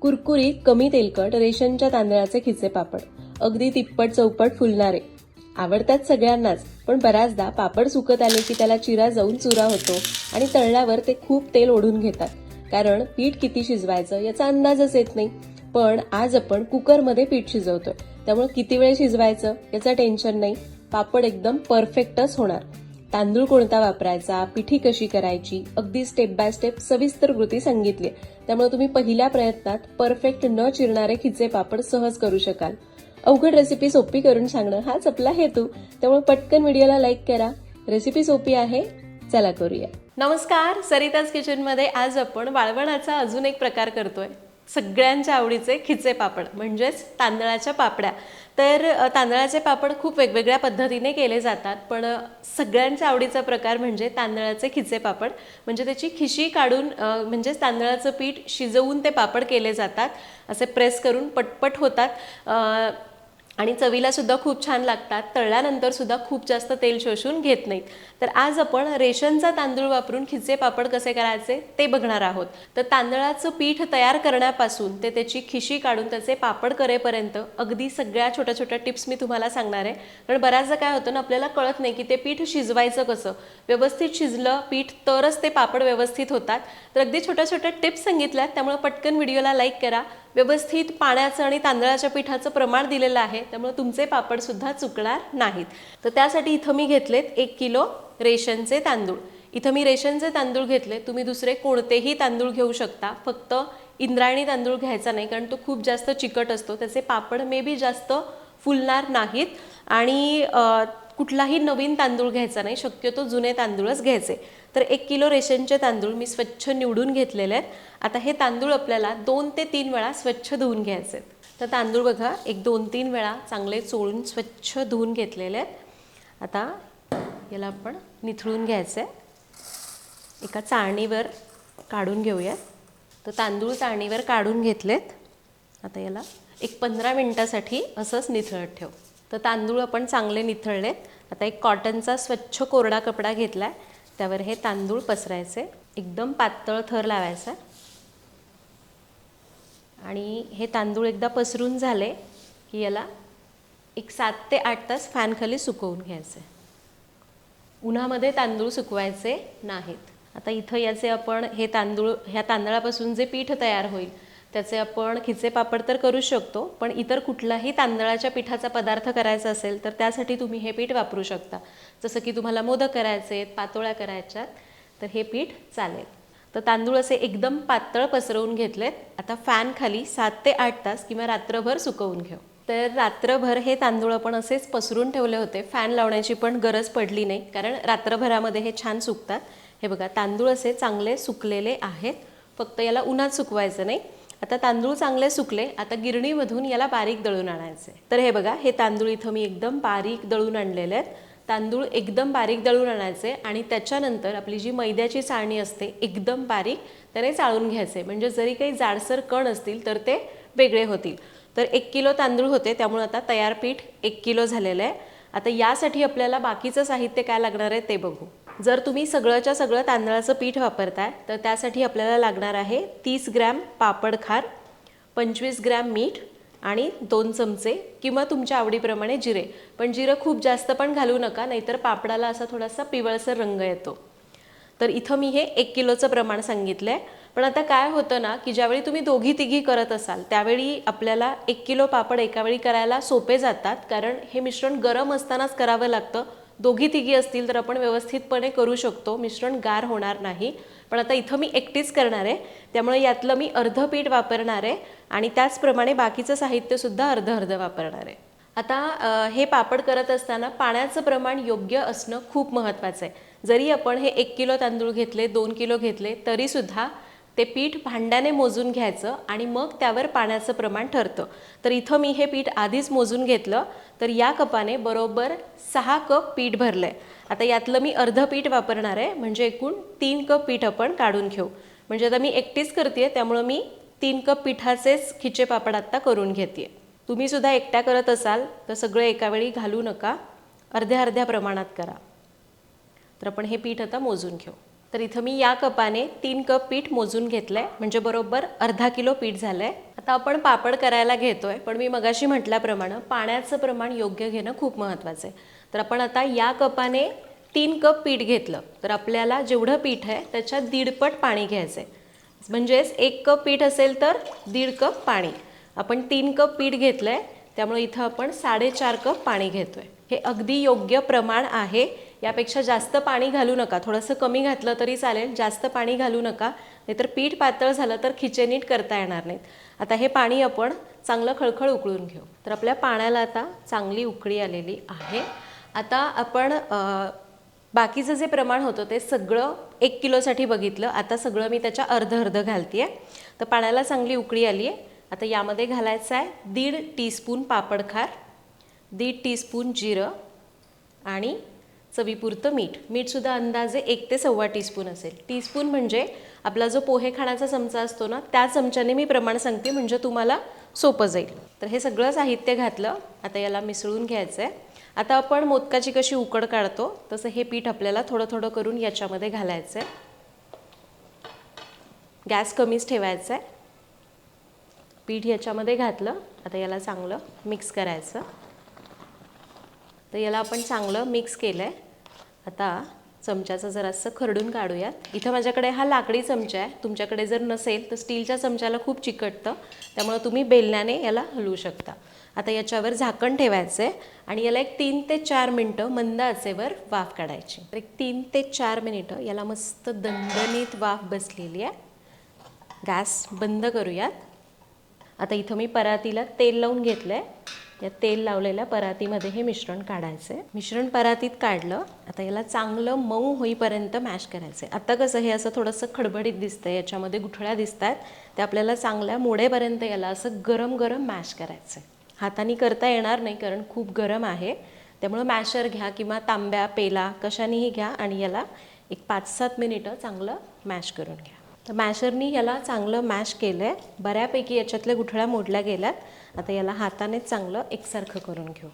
कुरकुरीत कमी तेलकट रेशनच्या तांदळाचे खिचे पापड. अगदी तिप्पट चौपट फुलणारे. आवडतात सगळ्यांनाच पण बऱ्याचदा पापड सुकत आले की त्याला चिरा जाऊन चुरा होतो आणि तळल्यावर ते खूप तेल ओढून घेतात. कारण पीठ किती शिजवायचं याचा अंदाजच येत नाही. पण आज आपण कुकरमध्ये पीठ शिजवतोय. त्यामुळे किती वेळ शिजवायचं याचं टेन्शन नाही. पापड एकदम परफेक्टच होणार. तांदूळ कोणता वापरायचा पिठी कशी करायची अगदी स्टेप बाय स्टेप सविस्तर कृती सांगितली त्यामुळे तुम्ही पहिल्या प्रयत्नात परफेक्ट न चिरणारे खिचे पापड सहज करू शकाल. अवघड रेसिपी सोपी करून सांगणं हाच आपला हेतू. त्यामुळे पटकन व्हिडिओला लाईक करा. रेसिपी सोपी आहे चला करूया. नमस्कार सरिताज किचनमध्ये आज आपण वाळवणाचा अजून एक प्रकार करतोय. सगळ्यांच्या आवडीचे खिचे पापड म्हणजेच तांदळाच्या पापड्या. तर तांदळाचे पापड खूप वेगवेगळ्या पद्धतीने केले जातात पण सगळ्यांच्या आवडीचा प्रकार म्हणजे तांदळाचे खिचे पापड. म्हणजे त्याची खिशी काढून म्हणजेच तांदळाचं पीठ शिजवून ते पापड केले जातात. असे प्रेस करून पटपट होतात. आणि चवीला सुद्धा खूप छान लागतात. तळल्यानंतर सुद्धा खूप जास्त तेल शोषून घेत नाहीत. तर आज आपण रेशनचा तांदूळ वापरून खिचे पापड कसे करायचे ते बघणार आहोत. तर तांदळाचं पीठ तयार करण्यापासून ते त्याची खिशी काढून त्याचे पापड करेपर्यंत अगदी सगळ्या छोट्या छोट्या टिप्स मी तुम्हाला सांगणार आहे. कारण बऱ्याचदा काय होतं ना आपल्याला कळत नाही की ते पीठ शिजवायचं कसं. व्यवस्थित शिजलं पीठ तरच ते पापड व्यवस्थित होतात. तर अगदी छोट्या छोट्या टिप्स सांगितल्यात त्यामुळे पटकन व्हिडिओला लाईक करा. व्यवस्थित पाण्याचं आणि तांदळाच्या पिठाचं प्रमाण दिलेलं आहे त्यामुळे तुमचे पापडसुद्धा चुकणार नाहीत. तर त्यासाठी इथं मी घेतलेत एक किलो रेशनचे तांदूळ. इथं मी रेशनचे तांदूळ घेतले तुम्ही दुसरे कोणतेही तांदूळ घेऊ शकता. फक्त इंद्रायणी तांदूळ घ्यायचा नाही कारण तो खूप जास्त चिकट असतो. त्याचे पापड मे बी जास्त फुलणार नाहीत. आणि कुठलाही नवीन तांदूळ घ्यायचा नाही शक्यतो जुने तांदूळच घ्यायचे. तर एक किलो रेशनचे तांदूळ मी स्वच्छ निवडून घेतलेले आहेत. आता हे तांदूळ आपल्याला दोन ते तीन वेळा स्वच्छ धुवून घ्यायचे आहेत. तर तांदूळ बघा एक दोन तीन वेळा चांगले चोळून स्वच्छ धुवून घेतलेले आहेत. आता याला आपण निथळून घ्यायचं आहे एका चाळणीवर काढून घेऊयात. तर तांदूळ चाळणीवर काढून घेतलेत. आता याला एक पंधरा मिनटासाठी असंच निथळत ठेव. तर तांदूळ आपण चांगले निथळलेत. आता एक कॉटनचा स्वच्छ कोरडा कपडा घेतला आहे त्यावर हे तांदूळ पसरायचे. एकदम पातळ थर लावायचा. आणि हे तांदूळ एकदा पसरून झाले की याला एक सात ते आठ तास फॅनखाली सुकवून घ्यायचे. उन्हामध्ये तांदूळ सुकवायचे नाहीत. आता इथं याचे आपण हे तांदूळ ह्या तांदळापासून जे पीठ तयार होईल त्याचे आपण खिचे पापड तर करू शकतो पण इतर कुठलाही तांदळाच्या पिठाचा पदार्थ करायचा असेल तर त्यासाठी तुम्ही हे पीठ वापरू शकता. जसं की तुम्हाला मोदक करायचे आहेत पातोळ्या करायच्यात तर हे पीठ चालेल. तर तांदूळ असे एकदम पातळ पसरवून घेतलेत. आता फॅन खाली सात ते आठ तास किंवा रात्रभर सुकवून घेऊ. तर रात्रभर हे तांदूळ आपण असेच पसरून ठेवले होते. फॅन लावण्याची पण गरज पडली नाही कारण रात्रभरामध्ये हे छान सुकतात. हे बघा तांदूळ असे चांगले सुकलेले आहेत. फक्त याला उन्हात सुकवायचं नाही. आता तांदूळ चांगले सुकले आता गिरणीमधून याला बारीक दळून आणायचे. तर हे बघा हे तांदूळ इथं मी एकदम बारीक दळून आणलेले आहेत. तांदूळ एकदम बारीक दळून आणायचे आणि त्याच्यानंतर आपली जी मैद्याची चाळणी असते एकदम बारीक त्याने चाळून घ्यायचे. म्हणजे जरी काही जाडसर कण असतील तर ते वेगळे होतील. तर एक किलो तांदूळ होते त्यामुळे आता तयार पीठ एक किलो झालेलं आहे. आता यासाठी आपल्याला बाकीचं साहित्य काय लागणार आहे ते बघू. जर तुम्ही सगळंच्या सगळं तांदळाचं पीठ वापरताय तर त्यासाठी आपल्याला लागणार आहे तीस ग्रॅम पापड खार पंचवीस ग्रॅम मीठ आणि दोन चमचे किंवा तुमच्या आवडीप्रमाणे जिरे. पण जिरं खूप जास्त पण घालू नका नाहीतर पापडाला असा थोडासा पिवळसर रंग येतो. तर इथं मी हे एक किलोचं प्रमाण सांगितलं आहे पण आता काय होतं ना की ज्यावेळी तुम्ही दोघी तिघी करत असाल त्यावेळी आपल्याला एक किलो पापड एकावेळी करायला सोपे जातात. कारण हे मिश्रण गरम असतानाच करावं लागतं. दोघी तिघी असतील तर आपण व्यवस्थितपणे करू शकतो. मिश्रण गार होणार नाही. पण आता इथं मी एकटीच करणार आहे. त्यामुळे यातलं मी अर्ध पीठ वापरणार आहे आणि त्याचप्रमाणे बाकीचं साहित्यसुद्धा अर्ध अर्ध वापरणार आहे. आता हे पापड करत असताना पाण्याचं प्रमाण योग्य असणं खूप महत्त्वाचं आहे. जरी आपण हे एक किलो तांदूळ घेतले दोन किलो घेतले तरीसुद्धा ते पीठ भांड्याने मोजून घ्यायचं आणि मग त्यावर पाण्याचं प्रमाण ठरतं. तर इथं मी हे पीठ आधीच मोजून घेतलं तर या कपाने बरोबर सहा कप पीठ भरलं आहे आता यातलं मी अर्ध पीठ वापरणार आहे म्हणजे एकूण तीन कप पीठ आपण काढून घेऊ. म्हणजे आता मी एकटीच करते त्यामुळं मी तीन कप पिठाचेच खिचे पापड आत्ता करून घेते तुम्ही सुद्धा एकट्या करत असाल तर सगळं एकावेळी घालू नका. अर्ध्या अर्ध्या प्रमाणात करा. तर आपण हे पीठ आता मोजून घेऊ. तर इथं मी या कपाने तीन कप पीठ मोजून घेतलंय. म्हणजे बरोबर अर्धा किलो पीठ झालंय. आता आपण पापड करायला घेतोय पण मी मगाशी म्हटल्याप्रमाणे पाण्याचं प्रमाण योग्य घेणं खूप महत्त्वाचं आहे. तर आपण आता या कपाने तीन कप पीठ घेतलं. तर आपल्याला जेवढं पीठ आहे त्याच्यात दीडपट पाणी घ्यायचं आहे म्हणजेच एक कप पीठ असेल तर दीड कप पाणी. आपण तीन कप पीठ घेतलं आहे त्यामुळे इथं आपण साडेचार कप पाणी घेतोय. हे अगदी योग्य प्रमाण आहे. यापेक्षा जास्त पाणी घालू नका. थोडंसं कमी घातलं तरी चालेल. जास्त पाणी घालू नका. नाहीतर पीठ पातळ झालं तर खिचे नीट करता येणार नाहीत. आता हे पाणी आपण चांगलं खळखळ उकळून घेऊ. तर आपल्या पाण्याला आता चांगली उकळी आलेली आहे. आता आपण बाकीचं जे प्रमाण होतं ते सगळं एक किलोसाठी बघितलं. आता सगळं मी त्याच्या अर्ध अर्ध घालते तर पाण्याला चांगली उकळी आली आहे आता यामध्ये घालायचं आहे दीड टीस्पून पापडखार दीड टीस्पून जिरं आणि चवीपुरतं मीठ. मीठसुद्धा अंदाजे एक ते सव्वा टीस्पून असेल. टीस्पून म्हणजे आपला जो पोहे खाण्याचा चमचा असतो ना त्या चमच्याने मी प्रमाण सांगते म्हणजे तुम्हाला सोपं जाईल. तर हे सगळं साहित्य घातलं आता याला मिसळून घ्यायचं आहे आता आपण मोदकाची कशी उकड काढतो तसं हे पीठ आपल्याला थोडं थोडं करून याच्यामध्ये घालायचं आहे गॅस कमीच ठेवायचा आहे पीठ याच्यामध्ये घातलं आता याला चांगलं मिक्स करायचं. तर याला आपण चांगलं मिक्स केलं आहे आता चमच्याचं जरासं खरडून काढूयात. इथं माझ्याकडे हा लाकडी चमचा आहे. तुमच्याकडे जर नसेल तर स्टीलच्या चमच्याला खूप चिकटतं. त्यामुळं तुम्ही बेलण्याने याला हलवू शकता. आता याच्यावर झाकण ठेवायचं आहे आणि याला एक तीन ते चार मिनटं मंद आचेवर वाफ काढायची. तर एक तीन ते चार मिनिटं याला मस्त दणदणीत वाफ बसलेली आहे. गॅस बंद करूयात. आता इथं मी परातीला तेल लावून घेतलं आहे या तेल लावलेल्या परातीमध्ये हे मिश्रण काढायचं आहे मिश्रण परातीत काढलं आता याला चांगलं मऊ होईपर्यंत मॅश करायचं आहे आता कसं हे असं थोडंसं खडबडीत दिसतंय याच्यामध्ये गुठळ्या दिसत आहेत ते आपल्याला चांगल्या मोडेपर्यंत याला असं गरम गरम मॅश करायचं आहे हाताने करता येणार नाही कारण खूप गरम आहे. त्यामुळं मॅशर घ्या किंवा तांब्या पेला कशानेही घ्या आणि याला एक पाच सात मिनिटं चांगलं मॅश करून घ्या. तर मॅशरनी याला चांगलं मॅश केलं आहे बऱ्यापैकी याच्यातल्या गुठळ्या मोडल्या गेल्यात. आता याला हातानेच चांगलं एकसारखं करून घेऊ.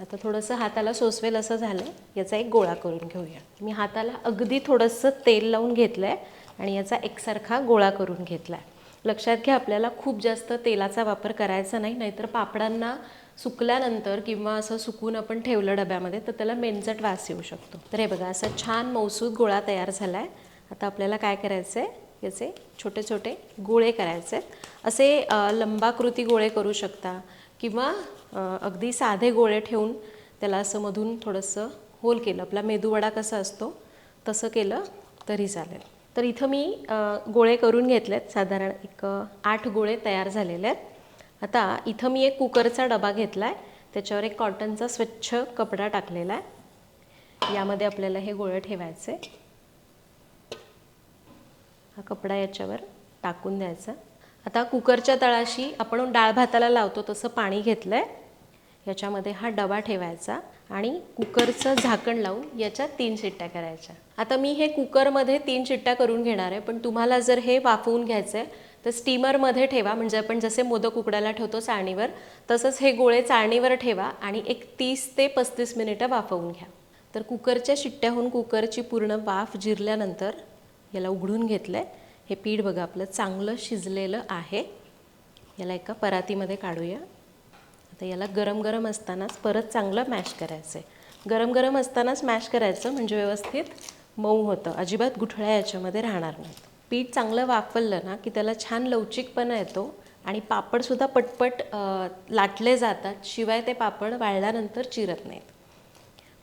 आता थोडंसं हाताला सोसवेल असं झालं याचा एक गोळा करून घेऊया. मी हाताला अगदी थोडंसं तेल लावून घेतलं आहे आणि याचा एकसारखा गोळा करून घेतला आहे लक्षात घ्या आपल्याला खूप जास्त तेलाचा वापर करायचा नाही नाहीतर पापडांना सुकल्यानंतर किंवा असं सुकून आपण ठेवलं डब्यामध्ये तर त्याला मेनचट वास येऊ शकतो. तर हे बघा असा छान मौसूद गोळा तयार झाला आहे आता आपल्याला काय करायचं आहे याचे छोटे छोटे गोळे करायचे आहेत असे लंबाकृती गोळे करू शकता किंवा अगदी साधे गोळे ठेवून त्याला असं मधून थोडंसं होल केलं. आपला मेदूवडा कसा असतो तसं केलं तरी चालेल. तर इथं मी गोळे करून घेतलेत. साधारण एक आठ गोळे तयार झालेले आहेत. आता इथं मी एक कुकरचा डबा घेतला आहे त्याच्यावर एक कॉटनचा स्वच्छ कपडा टाकलेला आहे. यामध्ये आपल्याला हे गोळे ठेवायचे. हा कपडा याच्यावर टाकून द्यायचा. आता कुकरच्या तळाशी आपण डाळ भाताला लावतो तसं पाणी घेतलं आहे याच्यामध्ये हा डबा ठेवायचा आणि कुकरचं झाकण लावून याच्यात तीन शिट्ट्या करायच्या. आता मी हे कुकरमध्ये तीन शिट्ट्या करून घेणार आहे पण तुम्हाला जर हे वाफवून घ्यायचं आहे तर स्टीमरमध्ये ठेवा. म्हणजे आपण जसे मोदक उकडायला ठेवतो चाळणीवर तसंच हे गोळे चाळणीवर ठेवा आणि एक तीस ते पस्तीस मिनिटं वाफवून घ्या. तर कुकरच्या शिट्ट्याहून कुकरची पूर्ण वाफ जिरल्यानंतर याला उघडून घेतलं आहे हे पीठ बघा आपलं चांगलं शिजलेलं आहे. याला एका परातीमध्ये काढूया. आता याला गरम गरम असतानाच परत चांगलं मॅश करायचं आहे गरम गरम असतानाच मॅश करायचं म्हणजे व्यवस्थित मऊ होतं. अजिबात गुठळ्या याच्यामध्ये राहणार नाहीत. पीठ चांगलं वाफवलं ना की त्याला छान लवचिकपणा येतो आणि पापडसुद्धा पटपट लाटले जातात. शिवाय ते पापड वाळल्यानंतर चिरत नाहीत.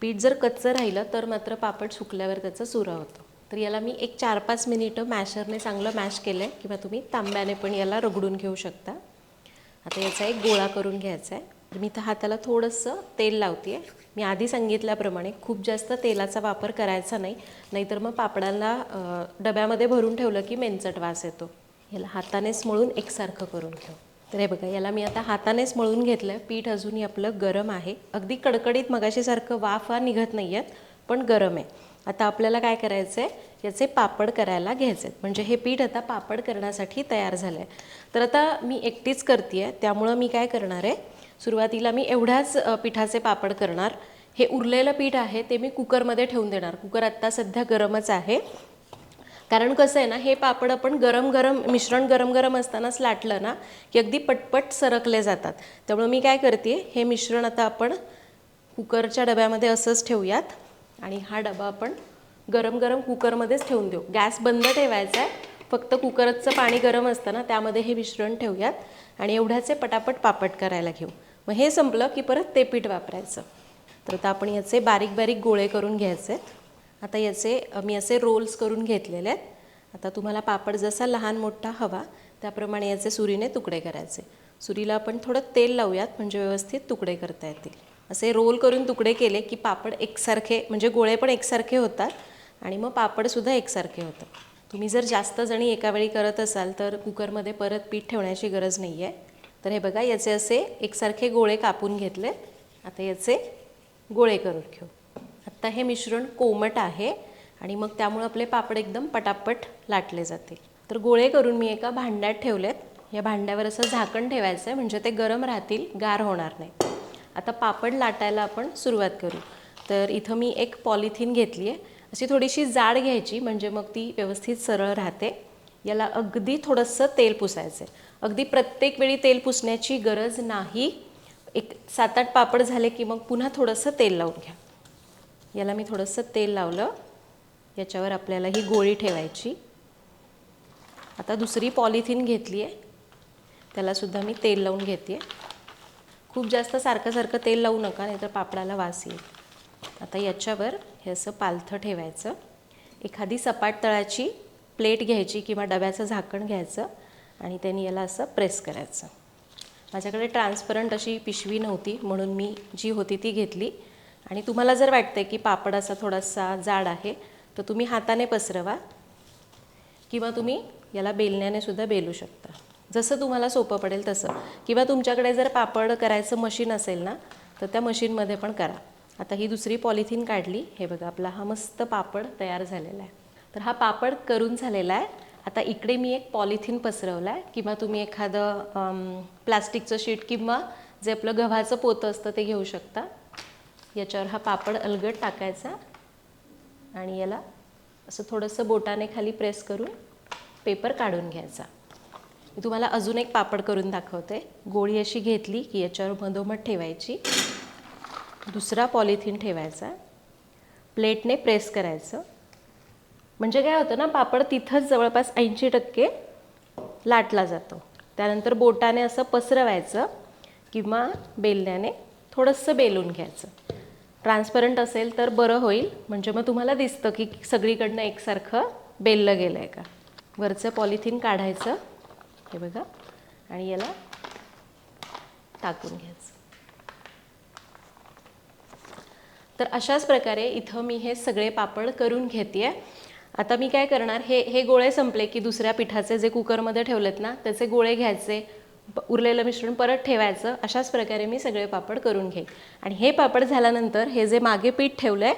पीठ जर कच्चं राहिलं तर मात्र पापड सुकल्यावर त्याचा चुरा होतो. तर याला मी एक चार पाच मिनिटं मॅशरने चांगलं मॅश केलं आहे किंवा तुम्ही तांब्याने पण याला रगडून घेऊ शकता. आता याचा एक गोळा करून घ्यायचा आहे तर मी तर हाताला थोडंसं तेल लावते आहे मी आधी सांगितल्याप्रमाणे खूप जास्त तेलाचा वापर करायचा नाही नाहीतर मग पापडाला डब्यामध्ये भरून ठेवलं की मेंचट वास येतो. याला हातानेच मळून एकसारखं करून घेऊ तर हे बघा याला मी आता हातानेच मळून घेतलं आहे पीठ अजूनही आपलं गरम आहे. अगदी कडकडीत मगाशीसारखं वाफ हा निघत नाही आहेत पण गरम आहे. आता आपल्याला काय करायचं आहे याचे पापड करायला घ्यायचे आहेत म्हणजे हे पीठ आता पापड करण्यासाठी तयार झालं आहे तर आता मी एकटीच करते आहे त्यामुळं मी काय करणार? आहे सुरुवातीला मी एवढ्याच पिठाचे पापड करणार. हे उरलेलं पीठ आहे ते मी कुकरमध्ये ठेवून देणार. कुकर आत्ता सध्या गरमच आहे. कारण कसं आहे ना हे पापड आपण गरम गरम मिश्रण गरम गरम असतानाच लाटलं ना की अगदी पटपट सरकले जातात. त्यामुळे मी काय करते हे मिश्रण आता आपण कुकरच्या डब्यामध्ये असंच ठेवूयात. आणि हा डबा आपण गरम गरम कुकरमध्येच ठेवून देऊ. गॅस बंद ठेवायचा आहे. फक्त कुकरचं पाणी गरम असतं ना त्यामध्ये हे मिश्रण ठेवूयात आणि एवढ्याचे पटापट पापड करायला घेऊ. मग हे संपलं की परत ते पीठ वापरायचं. तर आता आपण याचे बारीक बारीक गोळे करून घ्यायचे. आहेत आता याचे मी असे रोल्स करून घेतलेले आहेत. आता तुम्हाला पापड जसा लहान मोठा हवा त्याप्रमाणे याचे सुरीने तुकडे करायचे. सुरीला आपण थोडं तेल लावूयात म्हणजे व्यवस्थित तुकडे करता येतील. असे रोल करून तुकडे केले की पापड एकसारखे म्हणजे गोळे पण एकसारखे होतात आणि मग पापडसुद्धा एकसारखे होतात. तुम्ही जर जास्त जणी एका वेळी करत असाल तर कुकरमध्ये परत पीठ ठेवण्याची गरज नाही आहे तर हे बघा याचे असे एकसारखे गोळे कापून घेतले. आता याचे गोळे करून घेऊ. आत्ता हे मिश्रण कोमट आहे आणि मग त्यामुळे आपले पापड एकदम पटापट लाटले जातील. तर गोळे करून मी एका भांड्यात ठेवलेत. या भांड्यावर असं झाकण ठेवायचं आहे म्हणजे ते गरम राहतील गार होणार नाही. आता पापड लाटायला आपण सुरुवात करू. तर इथं मी एक पॉलिथिन घेतली आहे अशी थोडीशी जाड घ्यायची म्हणजे मग ती व्यवस्थित सरळ राहते. याला अगदी थोडंसं तेल पुसायचं आहे अगदी प्रत्येक वेळी तेल पुसण्याची गरज नाही. एक सात आठ पापड झाले की मग पुन्हा थोडंसं तेल लावून घ्या. याला मी थोडंसं तेल लावलं. याच्यावर आपल्याला ही गोळी ठेवायची. आता दुसरी पॉलिथिन घेतली आहे त्यालासुद्धा मी तेल लावून घेते आहे खूप जास्त सारखं सारखं तेल लावू नका नाहीतर पापडाला वास येईल. आता याच्यावर हे असं पालथं ठेवायचं. एखादी सपाट तळाची प्लेट घ्यायची किंवा डब्याचं झाकण घ्यायचं आणि त्यांनी याला असं प्रेस करायचं. माझ्याकडे ट्रान्सपरंट अशी पिशवी नव्हती म्हणून मी जी होती ती घेतली. आणि तुम्हाला जर वाटतं की पापड असा थोडासा जाड आहे तर तुम्ही हाताने पसरवा किंवा तुम्ही याला बेलण्याने सुद्धा बेलू शकता. जसं तुम्हाला सोपं पडेल तसं. किंवा तुमच्याकडे जर पापड करायचं मशीन असेल ना तर त्या मशीनमध्ये पण करा. आता ही दुसरी पॉलिथिन काढली. हे बघा आपला हा मस्त पापड तयार झालेला आहे. तर हा पापड करून झालेला आहे. आता इकडे मी एक पॉलिथिन पसरवला आहे किंवा तुम्ही एखादं प्लास्टिकचं शीट किंवा जे आपलं गव्हाचं पोतं असतं ते घेऊ शकता. याच्यावर हा पापड अलगट टाकायचा. आणि याला असं थोडंसं बोटाने खाली प्रेस करून पेपर काढून घ्यायचा. मी तुम्हाला अजून एक पापड करून दाखवते. गोळी अशी घेतली की याच्यावर मधोमध ठेवायची. दुसरा पॉलिथिन ठेवायचा. प्लेटने प्रेस करायचं. म्हणजे काय होतं ना पापड तिथंच जवळपास ऐंशी टक्के लाटला जातो. त्यानंतर बोटाने असं पसरवायचं किंवा बेलण्याने थोडंसं बेलून घ्यायचं. ट्रान्सपरंट असेल तर बरं होईल. म्हणजे मग तुम्हाला दिसतं की सगळीकडनं एकसारखं बेललं गेलं आहे का. वरचं पॉलिथिन काढायचं. हे बघा. आणि याला टाकून घ्यायचं. तर अशाच प्रकारे इथं मी हे सगळे पापड करून घेते आता मी काय करणार हे हे गोळे संपले की दुसऱ्या पिठाचे जे कुकरमध्ये ठेवलेत ना त्याचे गोळे घ्यायचे उरलेलं मिश्रण परत ठेवायचं अशाच प्रकारे मी सगळे पापड करून घेईन. आणि हे पापड झाल्यानंतर हे जे मागे पीठ ठेवलं आहे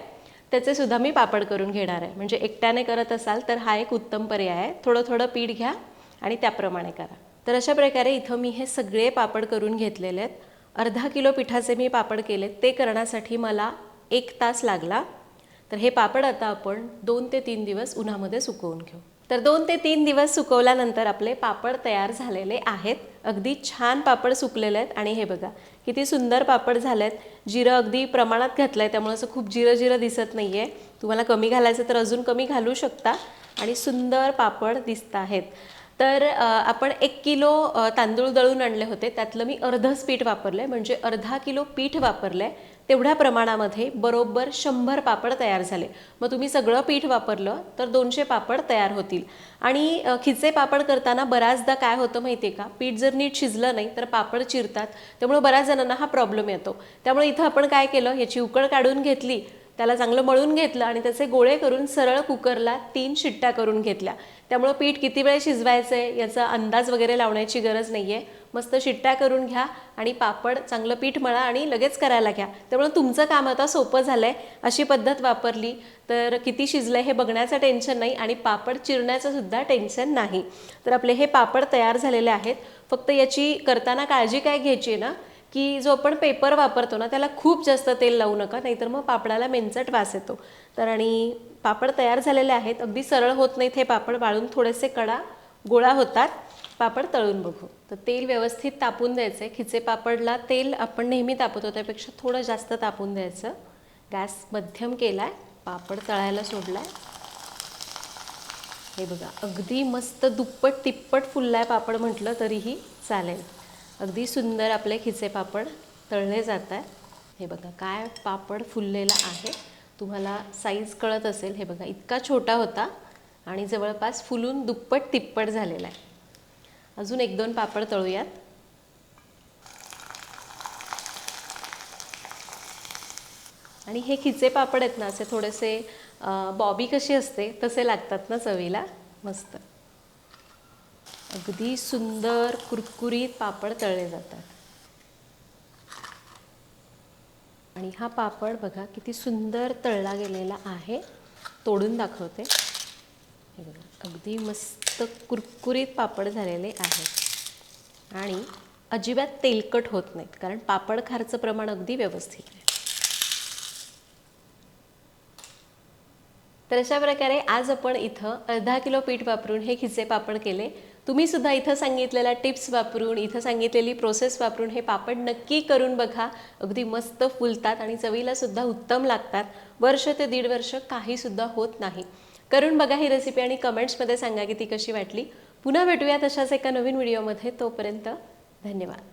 त्याचे सुद्धा मी पापड करून घेणार आहे. म्हणजे एकट्याने करत असाल तर हा एक उत्तम पर्याय आहे. थोडं थोडं पीठ घ्या. आणि त्याप्रमाणे करा. तर अशा प्रकारे इथं मी हे सगळे पापड करून घेतलेले आहेत. अर्धा किलो पिठाचे मी पापड केलेत. ते करण्यासाठी मला एक तास लागला. तर हे पापड आता आपण दोन ते तीन दिवस उन्हामध्ये सुकवून घेऊ. तर दोन ते तीन दिवस सुकवल्यानंतर आपले पापड तयार झालेले आहेत. अगदी छान पापड सुकलेले आहेत. आणि हे बघा किती सुंदर पापड झाले आहेत जिरं अगदी प्रमाणात घातलं आहे त्यामुळे असं खूप जिरं जिरं दिसत नाही आहे तुम्हाला कमी घालायचं तर अजून कमी घालू शकता. आणि सुंदर पापड दिसत आहेत. तर आपण एक किलो तांदूळ दळून आणले होते. त्यातलं मी अर्धच पीठ वापरलं आहे म्हणजे अर्धा किलो पीठ वापरलं आहे तेवढ्या प्रमाणामध्ये बरोबर शंभर पापड तयार झाले. मग तुम्ही सगळं पीठ वापरलं तर दोनशे पापड तयार होतील. आणि खिचे पापड करताना बऱ्याचदा काय होतं माहिती आहे का? पीठ जर नीट शिजलं नाही तर पापड चिरतात. त्यामुळे बऱ्याच जणांना हा प्रॉब्लेम येतो. त्यामुळे इथं आपण काय केलं? याची उकळ काढून घेतली. त्याला चांगलं मळून घेतलं आणि त्याचे गोळे करून सरळ कुकरला तीन शिट्ट्या करून घेतल्या. त्यामुळं पीठ किती वेळ शिजवायचं आहे याचा अंदाज वगैरे लावण्याची गरज नाही आहे मस्त शिट्ट्या करून घ्या आणि पापड चांगलं पीठ मळा आणि लगेच करायला घ्या. त्यामुळे तुमचं काम आता सोपं झालं आहे अशी पद्धत वापरली तर किती शिजलं हे बघण्याचं टेन्शन नाही आणि पापड चिरण्याचं सुद्धा टेन्शन नाही. तर आपले हे पापड तयार झालेले आहेत. फक्त याची करताना काळजी काय घ्यायची आहे ना? की जो आपण पेपर वापरतो ना त्याला खूप जास्त तेल लावू नका नाहीतर मग पापडाला मेंचट वास येतो. तर आणि पापड तयार झालेले आहेत अगदी सरळ होत नाहीत हे पापड वाळून थोडेसे कडा गोळा होतात पापड तळून बघू. तर तेल व्यवस्थित तापून द्यायचं आहे खिचे पापडला तेल आपण नेहमी तापवतो त्यापेक्षा थोडं जास्त तापून द्यायचं. गॅस मध्यम केला आहे पापड तळायला सोडला आहे हे बघा अगदी मस्त दुप्पट तिप्पट फुललाय पापड म्हटलं तरीही चालेल. अगदी सुंदर आपले खिचे पापड तळले जात आहे हे बघा काय पापड फुललेला आहे. तुम्हाला साईज कळत असेल. हे बघा इतका छोटा होता आणि जवळपास फुलून दुप्पट तिप्पट झालेला आहे. अजून एक दोन पापड तळूयात. आणि हे खिचे पापड आहेत ना असे थोडेसे बॉबी कशी असते तसे लागतात ना चवीला. मस्त. अगदी सुंदर कुरकुरीत पापड तळले जातात. आणि हा पापड बघा किती सुंदर तळला गेलेला आहे. तोडून दाखवते. हे बघा अगदी मस्त कुरकुरीत पापड झालेले आहेत आणि अजिबात तेलकट होत नाहीत कारण पापड खारचं प्रमाण अगदी व्यवस्थित आहे. तर अशा प्रकारे आज आपण इथं अर्धा किलो पीठ वापरून हे खिचे पापड केले. तुम्ही सुद्धा इथं सांगितलेल्या टिप्स वापरून इथं सांगितलेली प्रोसेस वापरून हे पापड नक्की करून बघा. अगदी मस्त फुलतात आणि चवीला सुद्धा उत्तम लागतात. वर्ष ते दीड वर्ष काही सुद्धा होत नाही. करून बघा ही रेसिपी आणि कमेंट्समध्ये सांगा की ती कशी वाटली. पुन्हा भेटूया तशाच एका नवीन व्हिडिओमध्ये तोपर्यंत धन्यवाद.